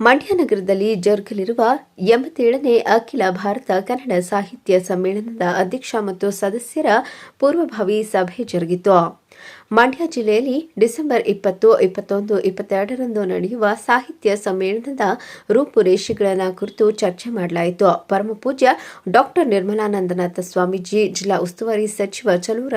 ಮಂಡ್ಯ ನಗರದಲ್ಲಿ ಜರುಗಲಿರುವ ಎಂಬತ್ತೇಳನೇ ಅಖಿಲ ಭಾರತ ಕನ್ನಡ ಸಾಹಿತ್ಯ ಸಮ್ಮೇಳನದ ಅಧ್ಯಕ್ಷ ಮತ್ತು ಸದಸ್ಯರ ಪೂರ್ವಭಾವಿ ಸಭೆ ಜರುಗಿತು. ಮಂಡ್ಯ ಜಿಲ್ಲೆಯಲ್ಲಿ ಡಿಸೆಂಬರ್ ಇಪ್ಪತ್ತು, ಇಪ್ಪತ್ತೊಂದು, ಇಪ್ಪತ್ತೆರಡರಂದು ನಡೆಯುವ ಸಾಹಿತ್ಯ ಸಮ್ಮೇಳನದ ರೂಪುರೇಷೆಗಳನ್ನು ಕುರಿತು ಚರ್ಚೆ ಮಾಡಲಾಯಿತು. ಪರಮಪೂಜ್ಯ ಡಾಕ್ಟರ್ ನಿರ್ಮಲಾನಂದನಾಥ ಸ್ವಾಮೀಜಿ, ಜಿಲ್ಲಾ ಉಸ್ತುವಾರಿ ಸಚಿವ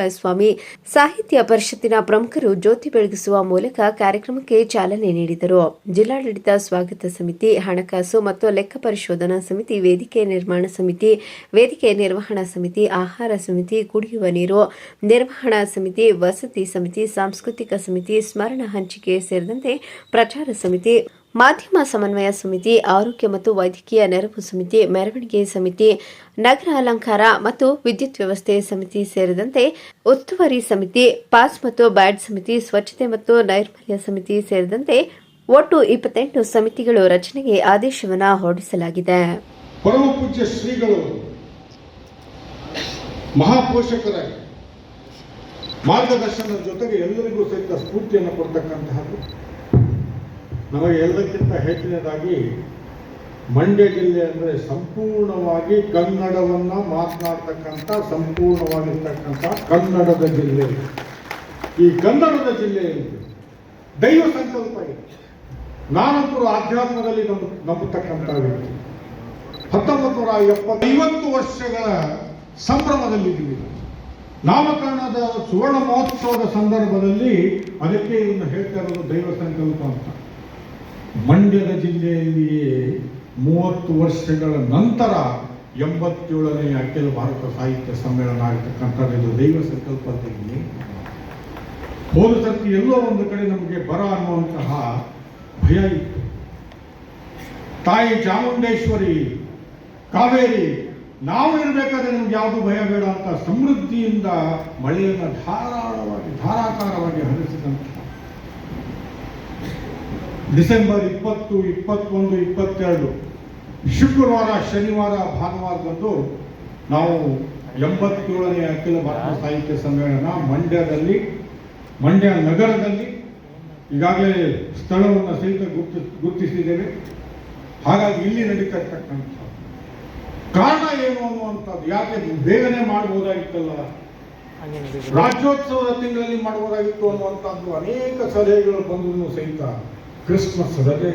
ಸ್ವಾಮಿ ಸಾಹಿತ್ಯ ಪರಿಷತ್ತಿನ ಪ್ರಮುಖರು ಜ್ಯೋತಿ ಬೆಳಗಿಸುವ ಮೂಲಕ ಕಾರ್ಯಕ್ರಮಕ್ಕೆ ಚಾಲನೆ ನೀಡಿದರು. ಜಿಲ್ಲಾಡಳಿತ ಸ್ವಾಗತ ಸಮಿತಿ, ಹಣಕಾಸು ಮತ್ತು ಲೆಕ್ಕ ಪರಿಶೋಧನಾ ಸಮಿತಿ, ವೇದಿಕೆ ನಿರ್ಮಾಣ ಸಮಿತಿ, ವೇದಿಕೆ ನಿರ್ವಹಣಾ ಸಮಿತಿ, ಆಹಾರ ಸಮಿತಿ, ಕುಡಿಯುವ ನೀರು ನಿರ್ವಹಣಾ ಸಮಿತಿ, ವಸತಿ ಸಮಿತಿ, ಸಾಂಸ್ಕೃತಿಕ ಸಮಿತಿ, ಸ್ಮರಣ ಹಂಚಿಕೆ ಸೇರಿದಂತೆ ಪ್ರಚಾರ ಸಮಿತಿ, ಮಾಧ್ಯಮ ಸಮನ್ವಯ ಸಮಿತಿ, ಆರೋಗ್ಯ ಮತ್ತು ವೈದ್ಯಕೀಯ ನೆರವು ಸಮಿತಿ, ಮೆರವಣಿಗೆ ಸಮಿತಿ, ನಗರ ಅಲಂಕಾರ ಮತ್ತು ವಿದ್ಯುತ್ ವ್ಯವಸ್ಥೆ ಸಮಿತಿ ಸೇರಿದಂತೆ ಉಸ್ತುವಾರಿ ಸಮಿತಿ, ಪಾಸ್ ಮತ್ತು ಬ್ಯಾಡ್ ಸಮಿತಿ, ಸ್ವಚ್ಛತೆ ಮತ್ತು ನೈರ್ಮಲ್ಯ ಸಮಿತಿ ಸೇರಿದಂತೆ ಒಟ್ಟು ಇಪ್ಪತ್ತೆಂಟು ಸಮಿತಿಗಳು ರಚನೆಗೆ ಆದೇಶವನ್ನು ಹೊರಡಿಸಲಾಗಿದೆ. ಪರಮ ಪೂಜ್ಯ ಶ್ರೀಗಳು ಮಹಾಪೋಷಕರಾಗಿ ಮಾರ್ಗದರ್ಶನದ ಜೊತೆಗೆ ಎಲ್ಲರಿಗೂ ಸಹಿತ ಸ್ಫೂರ್ತಿಯನ್ನು ಕೊಡ್ತಕ್ಕಂತಹದ್ದು. ನಮಗೆ ಎಲ್ಲಕ್ಕಿಂತ ಹೆಚ್ಚಿನದಾಗಿ ಮಂಡ್ಯ ಜಿಲ್ಲೆ ಅಂದರೆ ಸಂಪೂರ್ಣವಾಗಿ ಕನ್ನಡವನ್ನು ಮಾತನಾಡ್ತಕ್ಕಂಥ, ಸಂಪೂರ್ಣವಾಗಿರ್ತಕ್ಕಂಥ ಕನ್ನಡದ ಜಿಲ್ಲೆ. ಈ ಕನ್ನಡದ ಜಿಲ್ಲೆಯಲ್ಲಿ ದೈವ ಸಂಕಲ್ಪ ಇದೆ ನಾನಂತರೂ ಆಧ್ಯಾತ್ಮದಲ್ಲಿ ನಂಬ ನಂಬತಕ್ಕಂಥ ವ್ಯಕ್ತಿ. ಹತ್ತೊಂಬತ್ತು ನೂರ ಎಪ್ಪತ್ತೈವತ್ತು ವರ್ಷಗಳ ಸಂಭ್ರಮದಲ್ಲಿದ್ದೀವಿ ನಾಮಕರಣದ ಸುವರ್ಣ ಮಹೋತ್ಸವದ ಸಂದರ್ಭದಲ್ಲಿ ಅದಕ್ಕೆ ಇವನು ಹೇಳ್ತಾ ಇರೋದು ದೈವ ಸಂಕಲ್ಪ ಅಂತ. ಮಂಡ್ಯದ ಜಿಲ್ಲೆಯಲ್ಲಿಯೇ ಮೂವತ್ತು ವರ್ಷಗಳ ನಂತರ ಎಂಬತ್ತೇಳನೇ ಅಖಿಲ ಭಾರತ ಸಾಹಿತ್ಯ ಸಮ್ಮೇಳನ ಆಗಿರ್ತಕ್ಕಂಥದ್ದು ಇದು ದೈವ ಸಂಕಲ್ಪದಲ್ಲಿ ಹೋದ ಸರ್ತಿ ಎಲ್ಲೋ ಒಂದು ಕಡೆ ನಮಗೆ ಬರ ಅನ್ನುವಂತಹ ಭಯ ಇತ್ತು. ತಾಯಿ ಚಾಮುಂಡೇಶ್ವರಿ, ಕಾವೇರಿ ನಾವು ಇರಬೇಕಾದ್ರೆ ನಿಮ್ಗೆ ಯಾವುದು ಭಯ ಬೇಡ ಅಂತ ಸಮೃದ್ಧಿಯಿಂದ ಮಳೆಯನ್ನು ಧಾರಾಳವಾಗಿ, ಧಾರಾಕಾರವಾಗಿ ಹರಿಸಿದಂತ ಡಿಸೆಂಬರ್ ಇಪ್ಪತ್ತು, ಇಪ್ಪತ್ತೊಂದು, ಇಪ್ಪತ್ತೆರಡು, ಶುಕ್ರವಾರ, ಶನಿವಾರ ಭಾನುವಾರದಂದು ನಾವು ಎಂಬತ್ತೇಳನೇ ಅಖಿಲ ಭಾರತ ಸಾಹಿತ್ಯ ಸಮ್ಮೇಳನ ಮಂಡ್ಯದಲ್ಲಿ, ಮಂಡ್ಯ ನಗರದಲ್ಲಿ ಈಗಾಗಲೇ ಸ್ಥಳವನ್ನು ಸಹಿತ ಗುರ್ತಿ, ಗುರುತಿಸಿದ್ದೇವೆ. ಹಾಗಾಗಿ ಇಲ್ಲಿ ನಡೀತಕ್ಕಂಥ ಕಾರಣ ಏನು ಅನ್ನುವಂಥದ್ದು? ಯಾಕೆ ಬೇಗನೆ ಮಾಡಬಹುದಾಗಿತ್ತಲ್ಲ ರಾಜ್ಯೋತ್ಸವದ ತಿಂಗಳಲ್ಲಿ ಮಾಡಬಹುದಾಗಿತ್ತು ಅನ್ನುವಂಥದ್ದು ಅನೇಕ ಸಲಹೆಗಳು ಬಂದರೂ ಸಹಿತ. ಕ್ರಿಸ್ಮಸ್ ರಜೆ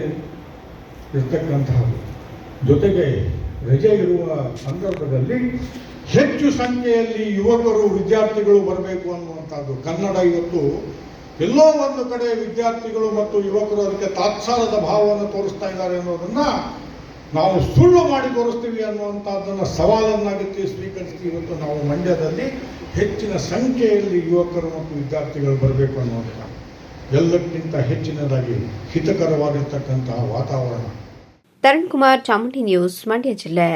ಇರ್ತಕ್ಕಂತಹದ್ದು. ಜೊತೆಗೆ ರಜೆ ಇರುವ ಸಂದರ್ಭದಲ್ಲಿ ಹೆಚ್ಚು ಸಂಖ್ಯೆಯಲ್ಲಿ ಯುವಕರು ವಿದ್ಯಾರ್ಥಿಗಳು ಬರಬೇಕು ಅನ್ನುವಂಥದ್ದು. ಕನ್ನಡ ಇವತ್ತು ಎಲ್ಲೋ ಒಂದು ಕಡೆ ವಿದ್ಯಾರ್ಥಿಗಳು ಮತ್ತು ಯುವಕರು ಅದಕ್ಕೆ ತಾತ್ಸಾರದ ಭಾವವನ್ನು ತೋರಿಸ್ತಾ ಇದ್ದಾರೆ ಅನ್ನೋದನ್ನ ನಾವು ಸುಳ್ಳು ಮಾಡಿ ತೋರಿಸ್ತೀವಿ ಅನ್ನುವಂಥದ್ದನ್ನು ಸವಾಲನ್ನಾಗಿ ಸ್ವೀಕರಿಸಿ ಇವತ್ತು ನಾವು ಮಂಡ್ಯದಲ್ಲಿ ಹೆಚ್ಚಿನ ಸಂಖ್ಯೆಯಲ್ಲಿ ಯುವಕರು ಮತ್ತು ವಿದ್ಯಾರ್ಥಿಗಳು ಬರಬೇಕು ಅನ್ನುವಂಥ ಎಲ್ಲಕ್ಕಿಂತ ಹೆಚ್ಚಿನದಾಗಿ ಹಿತಕರವಾಗಿರ್ತಕ್ಕಂತಹ ವಾತಾವರಣ. ತರಣ್ ಕುಮಾರ್ ಚಾಮುಂಡಿ ನ್ಯೂಸ್, ಮಂಡ್ಯ ಜಿಲ್ಲೆ.